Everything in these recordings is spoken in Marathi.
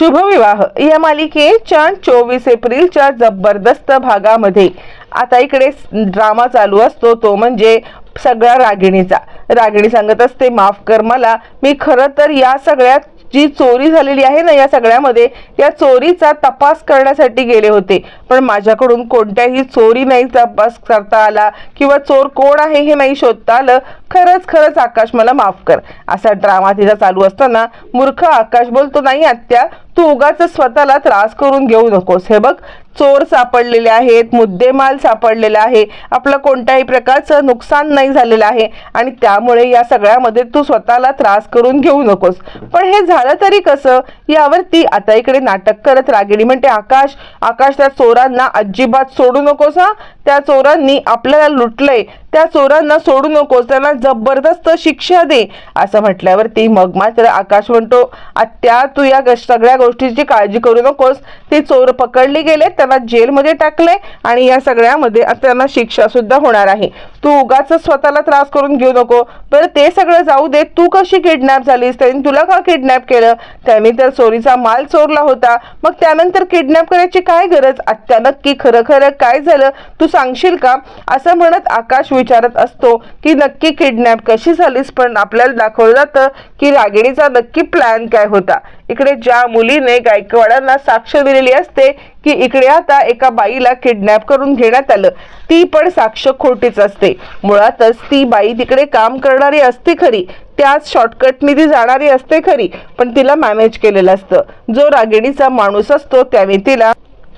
शुभविवाह या मालिकेच्या चोवीस एप्रिलच्या जबरदस्त भागामध्ये. आता इकडे ड्रामा चालू असतो तो म्हणजे सगळा रागिणीचा. रागिणी सांगत असते माफ कर मला मी खरं तर या सगळ्यात जी चोरी झालेली आहे ना या सगळ्यामध्ये या चोरीचा तपास करण्यासाठी गेले होते. पण माझ्याकडून कोणत्याही चोरी नाही तपास करता आला किंवा चोर कोण आहे हे नाही शोधता आलं. खरंच खरंच आकाश मला माफ कर. असा ड्रामा तिचा चालू असताना मूर्ख आकाश बोलतो नाही आत्या तू उगाच स्वतःला त्रास करून घेऊ नकोस. हे बघ चोर सापडलेले आहेत मुद्देमाल सापडलेला आहे आपलं कोणत्याही प्रकारचं नुकसान नाही झालेलं आहे आणि त्यामुळे या सगळ्यामध्ये तू स्वतःला त्रास करून घेऊ नकोस. पण हे झालं तरी कसं? यावरती आता इकडे नाटक करत रागिणी म्हणते आकाश आकाश त्या चोरांना अजिबात सोडू नकोस हा. त्या चोरांनी आपल्याला लुटलंय. त्या चोरांना सोडू नकोस. त्यांना जबरदस्त शिक्षा दे. असं म्हटल्यावरती मग मात्र आकाश म्हणतो आत्या तू या सगळ्या गोष्टीची काळजी करू नकोस. ते चोर पकडले गेले त्यांना जेलमध्ये टाकले आणि या सगळ्यामध्ये त्यांना शिक्षा सुद्धा होणार आहे. तू उगाच स्वतःला त्रास करून घेऊ नको. बरं ते सगळं जाऊ दे. तू कशी किडनॅप झालीस? त्यांनी तुला का किडनॅप केलं? त्यांनी तर चोरीचा माल चोरला होता. मग त्यानंतर किडनॅप करायची काय गरज? आत्या नक्की खरं खरं काय झालं? तू सांगशील का? असं म्हणत आकाश विचारत असतो की नक्की किडनॅप कशी झालीस? पण आपल्याला दाखवलं जातं की रागिणीचा नक्की प्लॅन काय होता. इकडे ज्या मुलीने गायकवाडांना साक्ष दिलेली असते की इकडे आता एका बाईला किडनॅप करून घेण्यात आलं ती पण साक्ष खोटीच असते. मुळातच ती बाई तिकडे काम करणारी असते खरी त्याच शॉर्टकटनी ती जाणारी असते खरी पण तिला मॅनेज केलेलं असतं. जो रागिणीचा माणूस असतो त्याने तिला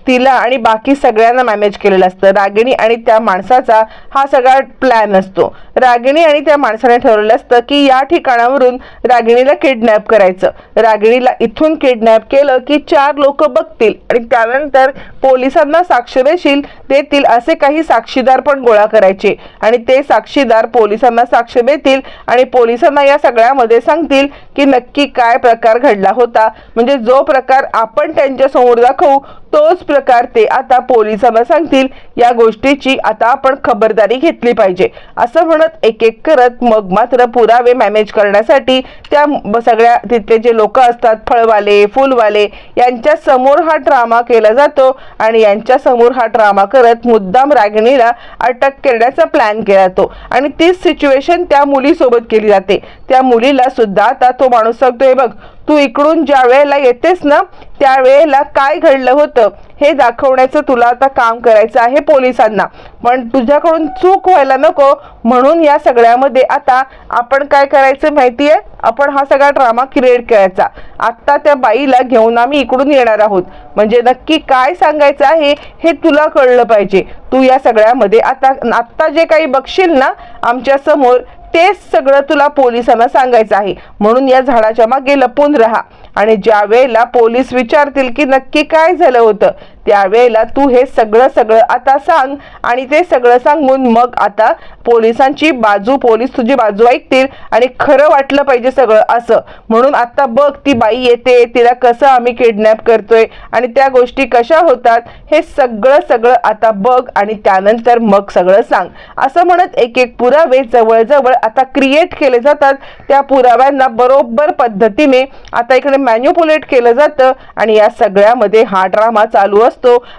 तिला आणि बाकी सगळ्यांना मॅनेज केलेलं असतं. रागिणी आणि त्या माणसाचा हा सगळा प्लॅन असतो. रागिणी आणि त्या माणसाने ठरवलं असतं की या ठिकाणावरून रागिणीला किडनॅप करायचं. रागिणीला इथून किडनॅप केलं की चार लोक बघतील आणि त्यानंतर पोलिसांना साक्ष देशील देतील असे काही साक्षीदार पण गोळा करायचे. आणि ते साक्षीदार पोलिसांना साक्ष देतील आणि पोलिसांना या सगळ्यामध्ये सांगतील की नक्की काय प्रकार घडला होता. म्हणजे जो प्रकार आपण त्यांच्यासमोर दाखवू तोच प्रकार ते आता पोलिसांना सांगतील. या गोष्टीची आता आपण खबरदारी घेतली पाहिजे. असं म्हणत एक एक करत मग मात्र पुरावे मॅनेज करण्यासाठी त्या सगळ्या तिथले जे लोक असतात फळवाले फुलवाले यांच्या समोर हा ड्रामा केला जातो आणि यांच्या समोर हा ड्रामा करत मुद्दाम रागिणीला अटक करण्याचा प्लॅन केला जातो. आणि तीच सिच्युएशन त्या मुलीसोबत केली जाते. त्या मुलीला सुद्धा आता तो माणूस सांगतोय बघ तू इकडून ज्या वेळेला येतेस ना त्यावेळेला काय घडलं होतं हे दाखवण्याचं तुला आता काम करायचं आहे पोलिसांना. पण तुझ्याकडून चूक व्हायला नको म्हणून या सगळ्यामध्ये आता आपण काय करायचं माहितीये? आपण हा सगळा ड्रामा क्रिएट करायचा. आत्ता त्या बाईला घेऊन आम्ही इकडून येणार आहोत. म्हणजे नक्की काय सांगायचं आहे हे तुला कळलं पाहिजे. तू या सगळ्यामध्ये आता आत्ता जे काही बघशील ना आमच्यासमोर तेच सगळं तुला पोलिसांना सांगायचं आहे. म्हणून या झाडाच्या मागे लपून राहा. आणि ज्या वेळेला पोलीस विचारतील की नक्की काय झालं होतं त्यावेळेला तू हे सगळं सगळं आता सांग आणि ते सगळं सांगून मग आता पोलिसांची बाजू पोलीस तुझी बाजू ऐकतील आणि खरं वाटलं पाहिजे सगळं असं. म्हणून आता बघ ती बाई येते तिला कसं आम्ही किडनॅप करतोय आणि त्या गोष्टी कशा होतात हे सगळं सगळं आता बघ आणि त्यानंतर मग सगळं सांग. असं म्हणत एक एक पुरावे जवळजवळ आता क्रिएट केले जातात. त्या पुराव्यांना बरोबर पद्धतीने आता इकडे मॅन्युपुलेट केलं जातं आणि या सगळ्यामध्ये हा ड्रामा चालू असतो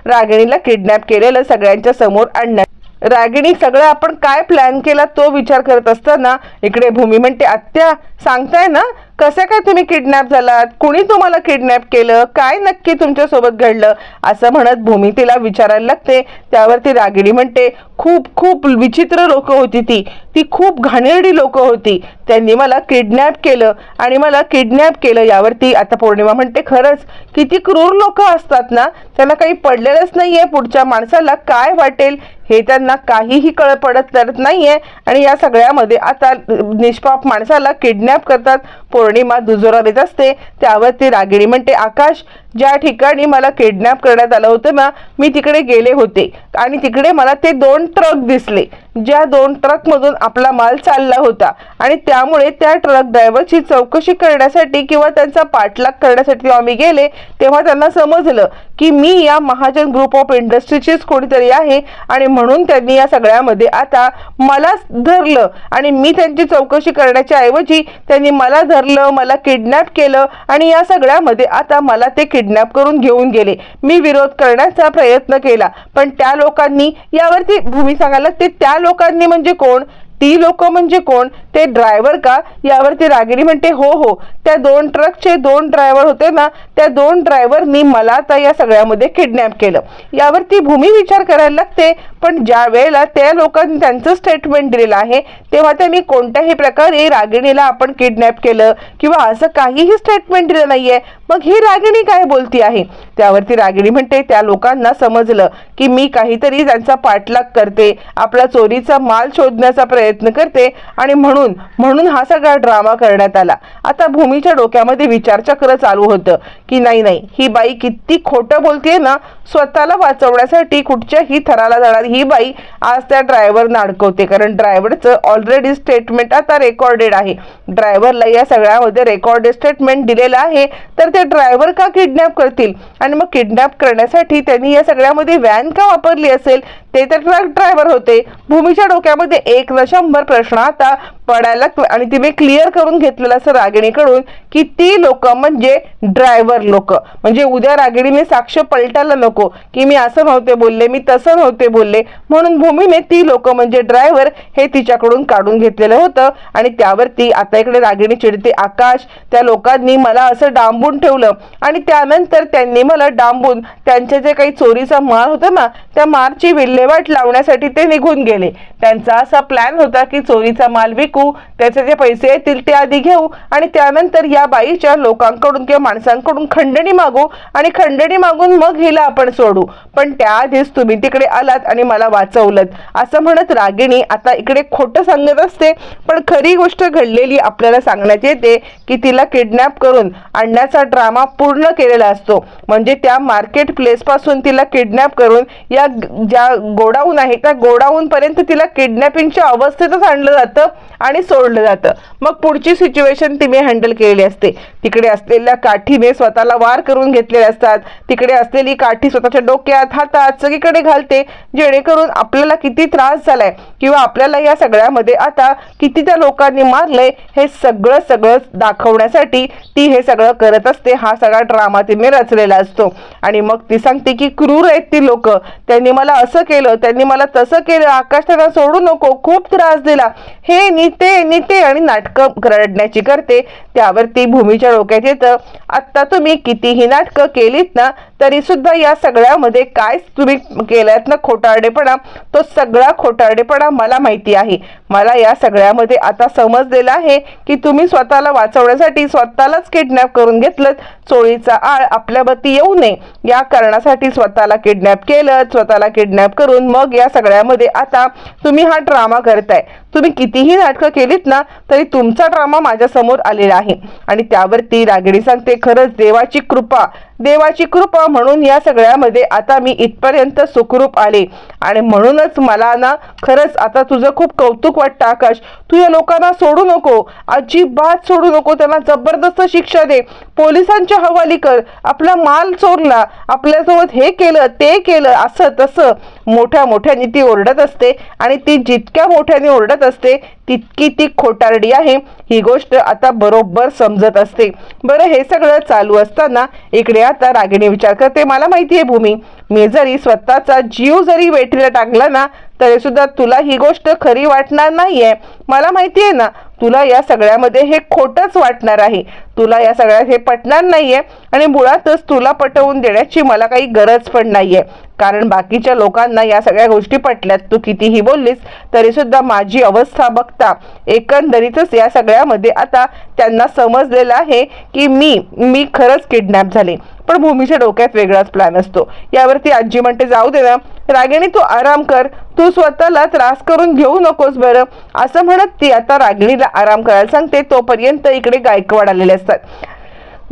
रागिणीला किडनॅप केलेलं सगळ्यांच्या समोर आणण्यात. रागिणी सगळं आपण काय प्लॅन केला तो विचार करत असताना इकडे भूमी म्हणते आत्या सांगताय ना? कसं काय तुम्ही किडनॅप झालात? कुणी तुम्हाला किडनॅप केलं? काय नक्की तुमच्यासोबत घडलं? असं म्हणत भूमी तिला विचारायला लागते. त्यावरती रागिणी म्हणते खूप खूप विचित्र लोक होती ती. ती खूप घाणेरडी लोक होती. त्यांनी मला किडनॅप केलं आणि मला किडनॅप केलं यावरती आता पौर्णिमा म्हणते खरंच. किती क्रूर लोक असतात ना? त्यांना काही पडलेलंच नाही आहे पुढच्या माणसाला काय वाटेल हे त्यांना काहीही कळ पडत करत आहे आणि या सगळ्यामध्ये आता निष्पाप माणसाला किडनॅप करतात. पौर्णिमा दुजोरा देत असते. त्यावरती रागिणी म्हणते आकाश. ज्या ठिकाणी मला किडनॅप करण्यात आलं होतं ना मी तिकडे गेले होते. आणि तिकडे मला ते दोन ट्रक दिसले. ज्या दोन ट्रकमधून आपला माल चालला होता. आणि त्यामुळे त्या ट्रक ड्रायव्हरची चौकशी करण्यासाठी किंवा त्यांचा पाठलाग करण्यासाठी आम्ही गेले तेव्हा त्यांना समजलं की मी या महाजन ग्रुप ऑफ इंडस्ट्रीचीच कोणीतरी आहे. आणि म्हणून त्यांनी या सगळ्यामध्ये आता मला धरलं. आणि मी त्यांची चौकशी करण्याच्या ऐवजी त्यांनी मला धरलं मला किडनॅप केलं. आणि या सगळ्यामध्ये आता मला ते किड किडनॅप करून घेऊन गेले. मी विरोध करण्याचा प्रयत्न केला पण त्या लोकांनी यावरती भूमी सांगायला ते त्या लोकांनी म्हणजे कोण? ती लोक म्हणजे कोण? ते ड्रायव्हर का? यावरती रागिणी म्हणते हो हो. त्या दोन ट्रकचे दोन ड्रायव्हर होते ना त्या दोन ड्रायव्हरनी मला आता या सगळ्यामध्ये किडनॅप केलं. यावरती भूमी विचार करायला लागते पण ज्या वेळेला त्या लोकांनी त्यांचं स्टेटमेंट दिलेलं आहे तेव्हा त्यांनी कोणत्याही प्रकारे रागिणीला आपण किडनॅप केलं किंवा असं काहीही स्टेटमेंट दिलं नाहीये. मग ही रागिणी काय बोलती आहे? त्यावरती रागिणी म्हणते त्या लोकांना समजलं की मी काहीतरी त्यांचा पाठलाग करते आपला चोरीचा माल शोधण्याचा प्रयत्न करते आणि म्हणून म्हणून हा सगळा ड्रामा करण्यात आला. आता भूमीच्या डोक्यामध्ये विचारचक्र चालू होतं की नाही नाही ही बाई किती खोटं बोलतेय ना स्वतःला वाचवण्यासाठी कुठच्याही थराला जाणार. ही बाई आज त्या ड्रायव्हरना अडकवते कारण ड्रायव्हरचं ऑलरेडी स्टेटमेंट आता रेकॉर्डेड आहे. ड्रायव्हरला या सगळ्यामध्ये रेकॉर्डेड स्टेटमेंट दिलेलं आहे तर ते ड्रायव्हर का किडनॅप करतील? आणि मग किडनॅप करण्यासाठी त्यांनी या सगळ्यामध्ये व्हॅन का वापरली असेल? ते तर ट्रक ड्रायव्हर होते. भूमीच्या डोक्यामध्ये एक न शंभर प्रश्न आता पडायला आणि तिने क्लिअर करून घेतलेलं असं रागिणीकडून की ती लोक म्हणजे ड्रायव्हर लोक. म्हणजे उद्या रागिणीने साक्ष पलटायला नको की मी असं नव्हते बोलले मी तसं नव्हते बोलले. म्हणून भूमीने ती लोक म्हणजे ड्रायव्हर हे तिच्याकडून काढून घेतलेलं होतं आणि त्यावरती आता इकडे रागिणी चिडते आकाश त्या लोकांनी मला असं डांबून ठेवलं. आणि त्यानंतर त्यांनी मला डांबून त्यांचे जे काही चोरीचा माल होता ना त्या मारची विल्हेवाट लावण्यासाठी ते निघून गेले. त्यांचा असा प्लॅन होता की चोरीचा माल विक त्याचे जे पैसे येतील ते आधी घेऊ आणि त्यानंतर या बाईच्या लोकांकडून किंवा माणसांकडून खंडणी मागू आणि खंडणी मागून मग हिला आपण सोडू. पण त्याआधीच तुम्ही तिकडे आलात आणि मला वाचवलं असं म्हणत रागिणी आता इकडे खोटं सांगत असते पण खरी गोष्ट घडलेली आपल्याला सांगण्यात येते की तिला किडनॅप करून आणण्याचा ड्रामा पूर्ण केलेला असतो. म्हणजे त्या मार्केट प्लेस पासून तिला किडनॅप करून या ज्या गोडाऊन आहे त्या गोडाऊन पर्यंत तिला किडनॅपिंगच्या अवस्थेतच आणलं जातं. आणि सोडलं जातं. मग पुढची सिच्युएशन तिने हँडल केलेली असते. तिकडे असलेल्या काठीने स्वतःला वार करून घेतलेले असतात. तिकडे असलेली काठी स्वतःच्या डोक्यात हातात सगळीकडे घालते. जेणेकरून आपल्याला किती त्रास झालाय किंवा आपल्याला या सगळ्यामध्ये आता किती त्या लोकांनी मारलंय हे सगळं सगळं दाखवण्यासाठी ती हे सगळं करत असते. हा सगळा ड्रामा तिने रचलेला असतो. आणि मग ती सांगते की क्रूर आहेत ती लोक. त्यांनी मला असं केलं त्यांनी मला तसं केलं. आकाश त्यांना सोडू नको. खूप त्रास दिला. हे निते निते आणि नाटकं रडण्याची करते. त्यावरती भूमीच्या डोक्यात येतं आत्ता तुम्ही कितीही नाटकं केलीत ना तरी सुद्धा या सगळ्यामध्ये काय तुम्ही केल्यात ना खोटारडेपणा? तो सगळा खोटारडेपणा मला माहिती आहे. मला या सगळ्यामध्ये आता समजलेलं आहे की तुम्ही स्वतःला वाचवण्यासाठी स्वतःलाच किडनॅप करून घेतलं चोळीचा आळ आपल्यावरती येऊ नये. या कारणासाठी स्वतःला किडनॅप केलं स्वतःला किडनॅप करून मग या सगळ्यामध्ये आता तुम्ही हा ड्रामा करताय. तुम्ही कितीही नाटकं केलीत ना तरी तुमचा ड्रामा माझ्यासमोर आलेला आहे. आणि त्यावरती रागिणी सांगते खरंच देवाची कृपा देवाची कृपा म्हणून या सगळ्यामध्ये आता मी इथपर्यंत सुखरूप आले. आणि म्हणूनच मला ना खरंच आता तुझं खूप कौतुक वाटतं आकाश तू या लोकांना सोडू नको. अजिबात सोडू नको. त्यांना जबरदस्त शिक्षा दे. पोलिसांच्या हवाली कर. आपला माल चोरला. आपल्यासोबत हे केलं ते केलं असं तसं. मोठ्या मोठ्याने ती ओरडत असते आणि ती जितक्या मोठ्याने ओरडत असते तितकी ती खोटारडी आहे. ही गोष्ट आता बरोबर समजत असते. बरं हे सगळं चालू असताना इकडे आता रागिणी विचार करते. मला माहिती आहे भूमी. मी जरी स्वतःचा जीव जरी वेठीला टाकला ना तरी सुद्धा तुला ही गोष्ट खरी वाटणार नाहीये. मला माहिती आहे ना तुला या सगळ्यामध्ये हे खोटंच वाटणार आहे. तुला या सगळ्यात हे पटणार नाहीये आणि मुळातच तुला पटवून देण्याची मला काही गरज पण नाहीये. कारण बाकीच्या लोकांना या सगळ्या गोष्टी पटल्यात. तू कितीही बोललीस तरी सुद्धा माझी अवस्था बघता. एकंदरीतच या सगळ्यामध्ये आता त्यांना समजलेलं आहे की मी मी खरंच किडनॅप झाले. पण भूमीच्या डोक्यात वेगळाच प्लॅन असतो. यावरती आजी म्हणते जाऊ दे ना रागिणी तू आराम कर. तू स्वतःला त्रास करून घेऊ नकोस बरं. असं म्हणत ती आता रागिणीला आराम करायला सांगते. तोपर्यंत इकडे गायकवाड आलेले असतात.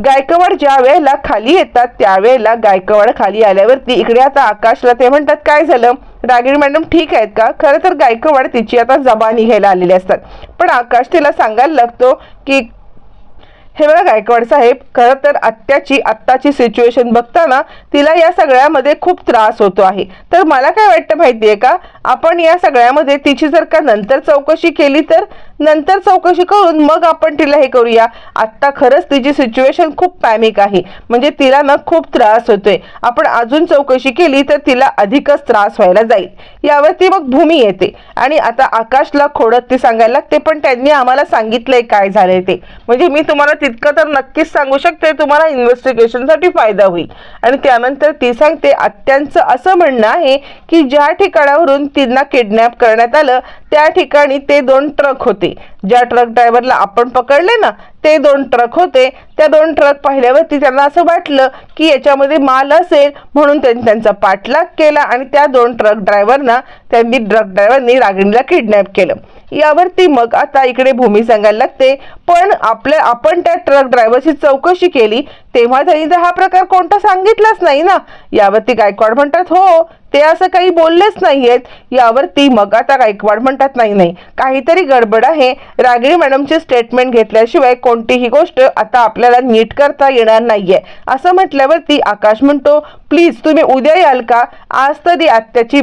गायकवाड ज्या वेळेला खाली येतात त्यावेळेला गायकवाड खाली आल्यावरती इकडे आता आकाशला ते म्हणतात काय झालं? रागिणी मॅडम ठीक आहेत का? खरं तर गायकवाड तिची आता जबानी घ्यायला आलेली असतात. पण आकाश तिला सांगायला लागतो की हे बघा गायकवाड साहेब खरं तर आत्याची आत्ताची सिच्युएशन बघताना तिला या सगळ्यामध्ये खूप त्रास होतो आहे. तर मला काय वाटतं माहिती आहे का? आपण या सगळ्यामध्ये तिची जर का नंतर चौकशी केली तर नंतर चौकशी करून मग आपण तिला हे करूया. आत्ता खरंच तिची सिच्युएशन खूप पॅनिक आहे. म्हणजे तिला ना खूप त्रास होतोय. आपण अजून चौकशी केली तर तिला अधिकच त्रास व्हायला जाईल. यावरती मग भूमी येते. आणि आता आकाशला खोडत ती सांगायला लागते पण त्यांनी आम्हाला सांगितलंय काय झालंय ते. म्हणजे मी तुम्हाला तितकं तर नक्कीच सांगू शकते तुम्हाला इन्व्हेस्टिगेशनसाठी फायदा होईल. आणि त्यानंतर ती सांगते आत्यांचं असं म्हणणं आहे की ज्या ठिकाणावरून तिला किडनॅप करण्यात आलं त्या ठिकाणी ते दोन ट्रक होते. ज्या ट्रक ड्रायव्हरला आपण पकडले ना ते दोन ट्रक होते. त्या दोन ट्रक पाहिल्यावरती त्यांना असं वाटलं की याच्यामध्ये माल असेल म्हणून त्यांनी त्यांचा पाठलाग केला आणि त्या दोन ट्रक ड्रायव्हरना त्यांनी ट्रक ड्रायव्हरनी रागिणीला किडनॅप केलं. यावरती मग आता इकडे भूमी सांगायला लागते पण आपल्या आपण त्या ट्रक ड्रायव्हरची चौकशी केली तेव्हा त्यांनी तर हा प्रकार कोणता सांगितलाच नाही ना. यावरती गायकवाड म्हणतात हो ते असं काही बोललेच नाहीयेत. यावरती मग आता गायकवाड म्हणतात नाही नाही काहीतरी गडबड आहे. रागिणी मॅडमचे स्टेटमेंट घेतल्याशिवाय कोणतीही गोष्ट आता आपल्याला नीट करता येणार नाहीये. असं म्हटल्यावरती आकाश म्हणतो प्लीज तुम्ही उद्या याल का? आज तरी आत्याची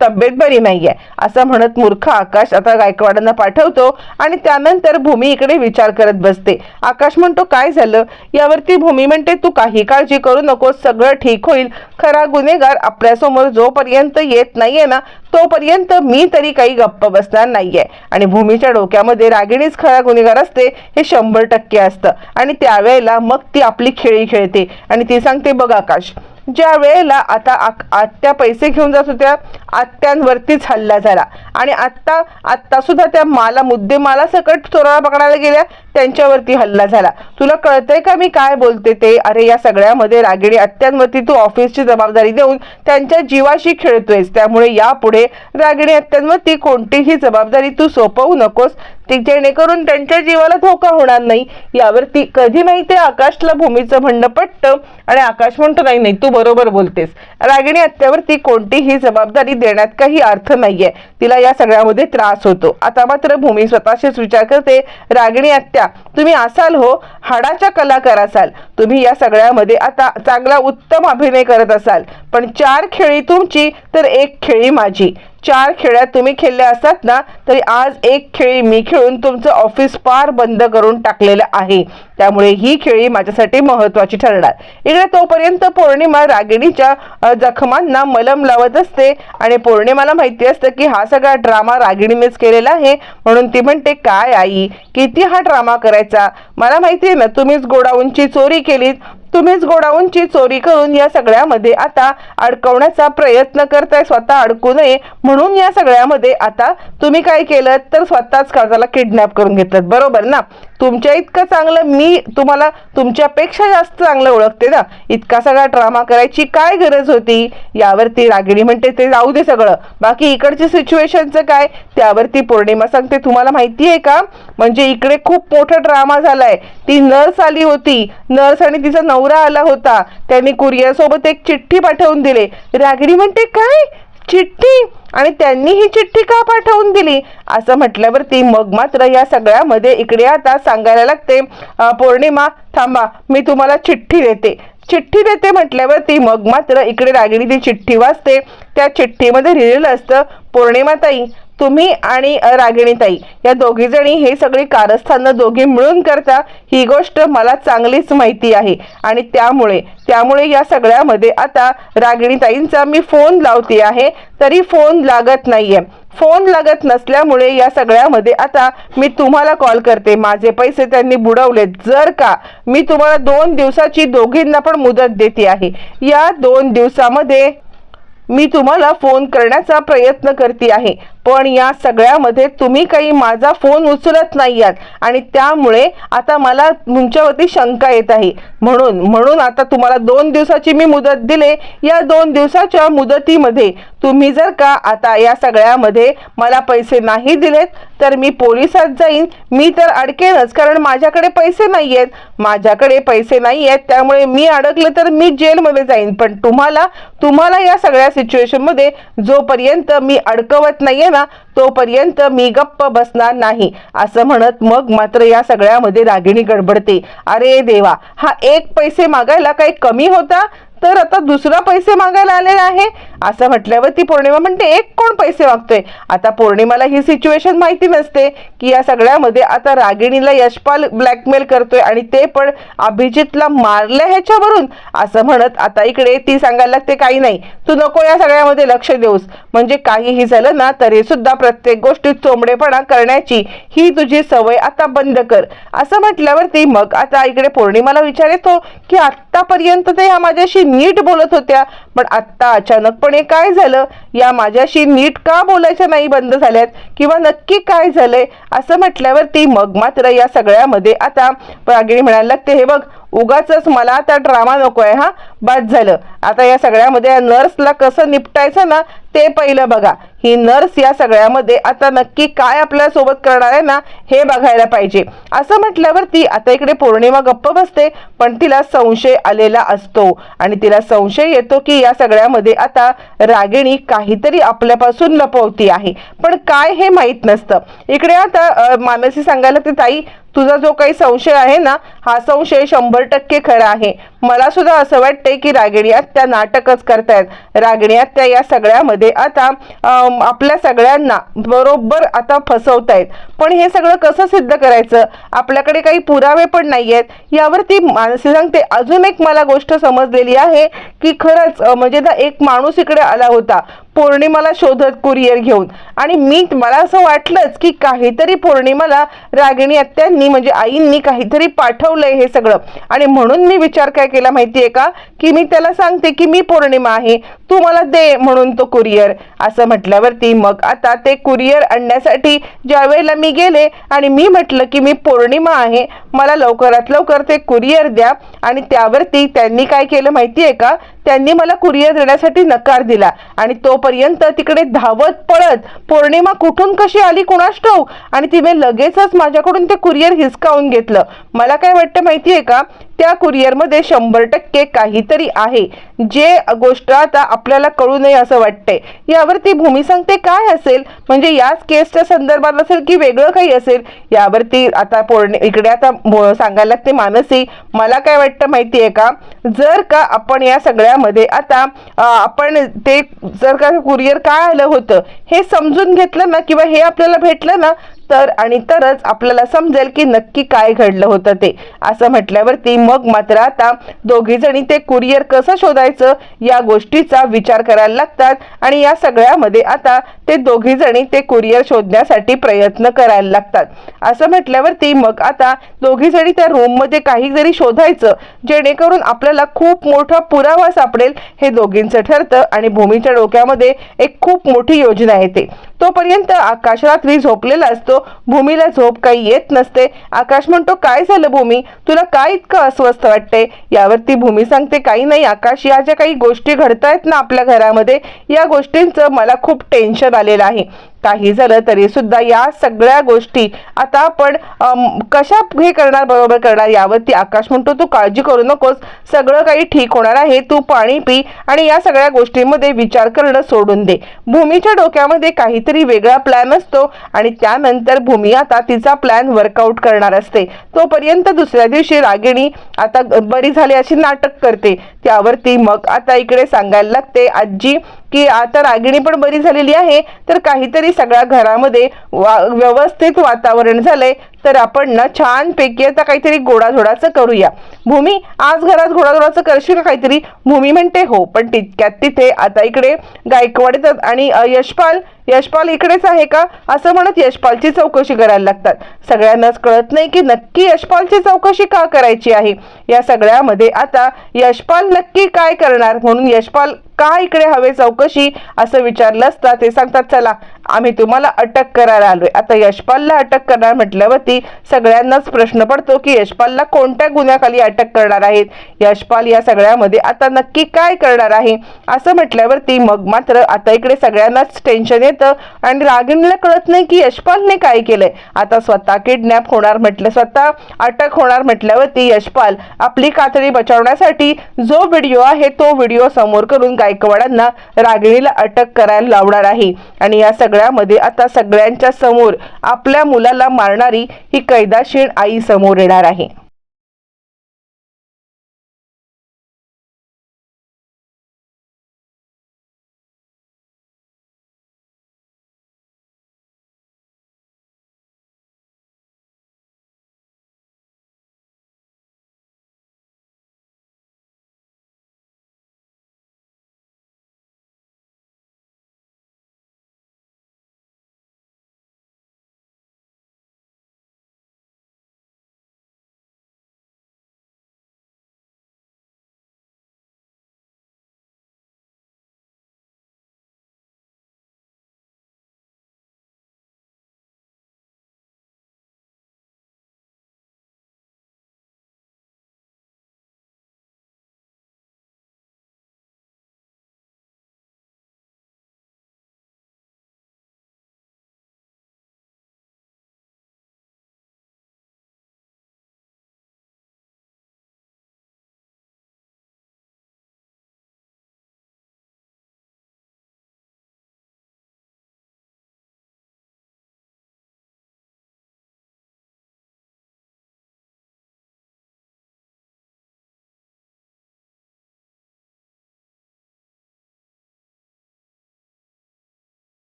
तब्येत बरी नाहीये. असं म्हणत मूर्ख आकाश आता गायकवाडांना पाठवतो आणि त्यानंतर भूमी इकडे विचार करत बसते. आकाश म्हणतो काय झालं? यावरती भूमी म्हणते तू काही काळजी करू नकोस सगळं ठीक होईल. खरा गुन्हेगार आपल्यासमोर जोपर्यंत येत नाहीये ना तोपर्यंत मी तरी काही गप्प बसणार नाहीये. आणि भूमीच्या डोक्यामध्ये रागिणीच खरा गुन्हेगार असते हे शंभर टक्के असतं. आणि त्यावेळेला मग ती आपली खेळी खेळते. आणि ती सांगते बघ आकाश ज्या वेळेला आता आत्या पैसे घेऊन जात होत्या आत्यांवरतीच हल्ला झाला. आणि आत्ता आत्ता सुद्धा त्या माला मुद्देमाला सकट चोराला पकडायला गेल्या त्यांच्यावरती हल्ला झाला. तुला कळतंय का मी काय बोलते ते? अरे या सगळ्यामध्ये रागिणी आत्यांवरती तू ऑफिसची जबाबदारी देऊन त्यांच्या जीवाशी खेळतोयस. त्यामुळे यापुढे रागिणी आत्यांवरती कोणतीही जबाबदारी तू सोपवू नकोस. ती जेणेकरून त्यांच्या जीवाला धोका होणार नाही. यावरती कधी नाही ते आकाशला भूमीचं म्हणणं पटतं. आणि आकाश म्हणतो नाही नाही तू बरोबर बोलतेस. रागिणी आत्यावरती कोणतीही जबाबदारी देण्यात काही अर्थ नाहीये. तिला या सगळ्यामध्ये त्रास होतो. आता मात्र भूमी स्वतःशीच विचार करते रागिणी आत्या तुम्ही असाल हो हाडाच्या कलाकार असाल. तुम्ही या सगळ्यामध्ये आता चांगला उत्तम अभिनय करत असाल. पण चार खेळी तुमची तर एक खेळी माझी. चार खेळ्या तुम्ही खेळल्या असतात ना तरी आज एक खेळी मी खेळून तुमचं ऑफिस पार बंद करून टाकलेलं आहे. त्यामुळे ही खेळी माझ्यासाठी महत्वाची ठरणार. इकडे तोपर्यंत पौर्णिमा रागिणीच्या जखमांना मलम लावत असते आणि पौर्णिमाला माहिती असतं की हा सगळा ड्रामा रागिणीनेच केलेला आहे. म्हणून ती म्हणते काय आई किती हा ड्रामा करायचा? मला माहिती आहे ना तुम्हीच गोडाऊनची चोरी केलीत. तुम्हीच गोडाऊनची चोरी करून या सगळ्यामध्ये आता अडकवण्याचा प्रयत्न करताय स्वतः अडकू नये. म्हणून या सगळ्यामध्ये आता तुम्ही काय केलं? तर स्वतःच कर्जाला किडनॅप करून घेतलं बरोबर ना? तुमच्या इतकं चांगलं मी तुम्हाला तुमच्यापेक्षा जास्त चांगलं ओळखते ना. इतका सगळा ड्रामा करायची काय गरज होती? यावरती रागिणी म्हणते ते जाऊ दे सगळं. बाकी इकडचे सिच्युएशनचं काय? त्यावरती पौर्णिमा सांगते तुम्हाला माहिती आहे का? म्हणजे इकडे खूप मोठा ड्रामा झालाय. ती नर्स आली होती. नर्स आणि तिचा नवरा आला होता. त्यांनी कुरिअरसोबत एक चिठ्ठी पाठवून दिले. रागिणी म्हणते काय? चिठ्ठी? आणि त्यांनी ही चिठ्ठी का पाठवून दिली? असं म्हटल्यावरती मग मात्र या सगळ्यामध्ये इकडे आता सांगायला लागते पौर्णिमा थांबा मी तुम्हाला चिठ्ठी देते. चिठ्ठी देते म्हटल्यावरती मग मात्र इकडे रागिणी ती चिठ्ठी वाचते. त्या चिठ्ठीमध्ये लिहिलेलं असतं पौर्णिमाताई तुम्ही आणि रागिणीताई या दोघी जणी हे सगळी कारस्थानं दोघी मिळून करता ही गोष्ट मला चांगलीच माहिती आहे. आणि त्यामुळे त्यामुळे या सगळ्यामध्ये आता रागिणीताईंचा मी फोन लावते आहे तरी फोन लागत नाहीये. फोन लागत नसल्यामुळे या सगळ्यामध्ये आता मी तुम्हाला कॉल करते. माझे पैसे त्यांनी बुडवलेत. जर का मी तुम्हाला दोन दिवसाची दोघींना पण मुदत देते आहे. या दोन दिवसामध्ये मी तुम्हाला फोन करण्याचा प्रयत्न करते आहे. पण या सगळ्यामध्ये तुम्ही काही माझा फोन उचलत नाही आहात आणि त्यामुळे आता मला तुमच्यावरती शंका येत आहे. म्हणून म्हणून आता तुम्हाला दोन दिवसाची मी मुदत दिले. या दोन दिवसाच्या मुदतीमध्ये तुम्ही जर का आता या सगळ्यामध्ये मला पैसे नाही दिलेत तर मी पोलिसात जाईन. मी तर अडकेनच कारण माझ्याकडे पैसे नाही आहेत माझ्याकडे पैसे नाही आहेत त्यामुळे मी अडकले तर मी जेलमध्ये जाईन. पण तुम्हाला तुम्हाला या सगळ्या सिच्युएशनमध्ये जोपर्यंत मी अडकवत नाहीये ना तोपर्यंत मी गप्प बसणार नाही असं म्हणत मग मात्र या सगळ्यामध्ये रागिणी गडबडते. अरे देवा हा एक पैसे मागायला काही कमी होता? तर आता दुसरा पैसे मागायला आलेला आहे. असं म्हटल्यावर ती पौर्णिमा म्हणते एक कोण पैसे मागतोय? आता पौर्णिमाला ही सिच्युएशन माहिती नसते की या सगळ्यामध्ये आता रागिणीला यशपाल ब्लॅकमेल करतोय आणि ते पण अभिजितला मारलं ह्याच्यावरून. असं म्हणत आता इकडे ती सांगायला लागते काही नाही तू नको या सगळ्यामध्ये लक्ष देऊस. म्हणजे काहीही झालं ना तरी सुद्धा प्रत्येक गोष्टीत चोंबडेपणा करण्याची ही तुझी सवय आता बंद कर. असं म्हटल्यावरती मग आता इकडे पौर्णिमाला विचार येतो की आतापर्यंत ते ह्या माझ्याशी नीट बोलत होत्या पण आत्ता अचानकपणे काय झालं? या माझ्याशी नीट का बोलायच्या नाही बंद झाल्यात? किंवा नक्की काय झालंय? असं म्हटल्यावरती मग मात्र या सगळ्यामध्ये आता रागिणी म्हणायला लागते हे बघ उगाच मला आता ड्रामा नको आहे हा? बाद झालं. आता या सगळ्यामध्ये या नर्सला कसं निपटायचं ना ते पहिलं बघा. ही नर्स या सगळ्यामध्ये आता नक्की काय आपल्यासोबत करणार आहे ना हे बघायला पाहिजे. असं म्हटल्यावरती आता इकडे पौर्णिमा गप्प बसते पण तिला संशय आलेला असतो. आणि तिला संशय येतो की या सगळ्यामध्ये आता रागिणी काहीतरी आपल्यापासून लपवती आहे. पण काय हे माहीत नसतं. इकडे आता मानसी सांगायला ते ताई तुझा जो काही संशय आहे ना हा संशय शंभर टक्के खरा आहे. मला सुद्धा असं वाटतंय की रागिणी त्या नाटकच करतायत. रागिणी त्या या सगळ्यामध्ये आता आपल्या सगळ्यांना बरोबर आता फसवतायत. पण हे सगळं कसं सिद्ध करायचं? आपल्याकडे काही पुरावे पण नाही आहेत यावरती मानसी सांगते अजून एक मला गोष्ट समजलेली आहे की खरंच म्हणजे ना एक माणूस इकडे आला होता. पौर्णिमाला शोधत कुरिअर घेऊन. आणि मी मला असं वाटलंच की काहीतरी पौर्णिमाला रागिणी आत्यांनी म्हणजे आईंनी काहीतरी पाठवलंय हे सगळं. आणि म्हणून मी विचार काय केला माहितीये का? की मी त्याला सांगते की मी पौर्णिमा आहे तू मला दे म्हणून तो कुरिअर. असं म्हटल्यावरती मग आता ते कुरिअर आणण्यासाठी ज्या वेळेला मी गेले आणि मी म्हटलं की मी पौर्णिमा आहे मला लवकरात लवकर ते कुरिअर द्या. आणि त्यावरती त्यांनी काय केलं माहिती आहे का? त्यांनी मला कुरिअर देण्यासाठी नकार दिला. आणि तो पर्यंत तिकडे धावत पळत पौर्णिमा कुठून कशी आली कुणास ठाऊक? आणि तिने लगेचच माझ्याकडून ते कुरिअर हिसकावून घेतलं. मला काय वाटतं माहितीये का? त्या कुरिअरमध्ये शंभर टक्के काहीतरी आहे. जे गोष्ट आता आपल्याला कळू नये असं वाटतंय. यावरती भूमी सांगते काय असेल? म्हणजे याच केसच्या संदर्भात असेल की वेगळं काही असेल? यावरती आता पौर्णि इकडे आता सांगायला लागते मानसी. मला काय वाटतं माहिती आहे का? जर का आपण या सगळ्यामध्ये आता आपण ते जर का कुरिअर काय आलं होतं? हे समजून घेतलं ना किंवा हे आपल्याला भेटलं ना तर आणि तरच आपल्याला समजेल की नक्की काय घडलं होतं ते. असं म्हटल्यावरती मग मात्र आता दोघी जणी ते कुरिअर कसं शोधायचं या गोष्टीचा विचार करायला लागतात आणि या सगळ्यामध्ये आता ते दोघी जणी ते कुरिअर शोधण्यासाठी प्रयत्न करायला लागतात. असं म्हटल्यावरती मग आता दोघी जणी त्या रूममध्ये काही जरी शोधायचं जेणेकरून आपल्याला खूप मोठा पुरावा सापडेल हे दोघींचं ठरतं आणि भूमीच्या डोक्यामध्ये एक खूप मोठी योजना येते तोपर्यंत आकाश रात्री झोपलेला असतो भूमीला झोप काही येत नसते. आकाश म्हणतो काय झालं भूमी? तुला काय इतकं अस्वस्थ वाटते यावरती भूमी सांगते काही नाही आकाश या ज्या काही गोष्टी घडतायत ना आपल्या घरामध्ये या गोष्टींचं मला खूप टेन्शन आलेलं आहे. काही झालं तरी सुद्धा या सगळ्या गोष्टी आता आपण कशा हे करणार बरोबर करणार यावरती आकाश म्हणतो तू काळजी करू नकोस. सगळं काही ठीक होणार आहे. तू पाणी पी आणि या सगळ्या गोष्टींमध्ये विचार करणं सोडून दे. भूमीच्या डोक्यामध्ये काहीतरी वेगळा प्लॅन असतो आणि त्यानंतर भूमी आता तिचा प्लॅन वर्कआउट करणार असते. तोपर्यंत दुसऱ्या दिवशी रागिणी आता बरी झाली अशी नाटक करते. त्यावरती मग आता इकडे सांगायला लागते आजी की आता रागिणी पण बरी झालेली आहे तर काहीतरी सगळ्या घरामध्ये वा व्यवस्थित वातावरण झालंय. तर आपण ना छानपैकी आता काहीतरी गोडाधोडाचं करूया. भूमी आज घरात गोडाधोडाचं करशील का काहीतरी? भूमी म्हणते हो. पण तितक्यात तिथे आता इकडे गायकवाड येतात आणि यशपाल यशपाल इकडेच आहे का? असं म्हणत यशपालची चौकशी करायला लागतात. सगळ्यांनाच कळत नाही की नक्की यशपालची चौकशी का करायची आहे? या सगळ्यामध्ये आता यशपाल नक्की काय करणार? म्हणून यशपाल का इकडे हवे चौकशी? असं विचारलं असता ते सांगतात चला आम्ही तुम्हाला अटक करायला आलोय. आता यशपालला अटक करणार म्हटल्यावरती सगळ्यांनाच प्रश्न पडतो की यशपालला कोणत्या गुन्ह्याखाली अटक करणार आहेत? यशपाल या सगळ्यामध्ये आता नक्की काय करणार आहे? असं म्हटल्यावरती मग मात्र आता इकडे सगळ्यांनाच टेन्शन येतं आणि रागिणीला कळत नाही की यशपालने काय केलंय. आता स्वतः किडनॅप होणार म्हटलं स्वतः अटक होणार म्हटल्यावरती यशपाल आपली कातडी बचावण्यासाठी जो व्हिडिओ आहे तो व्हिडिओ समोर करून गायकवाडांना रागिणीला अटक करायला लावणार आहे. आणि या सगळ्या सगळ्यामध्ये आता सगळ्यांच्या समोर आपल्या मुलाला मारणारी ही कैदाशीण आई समोर येणार आहे.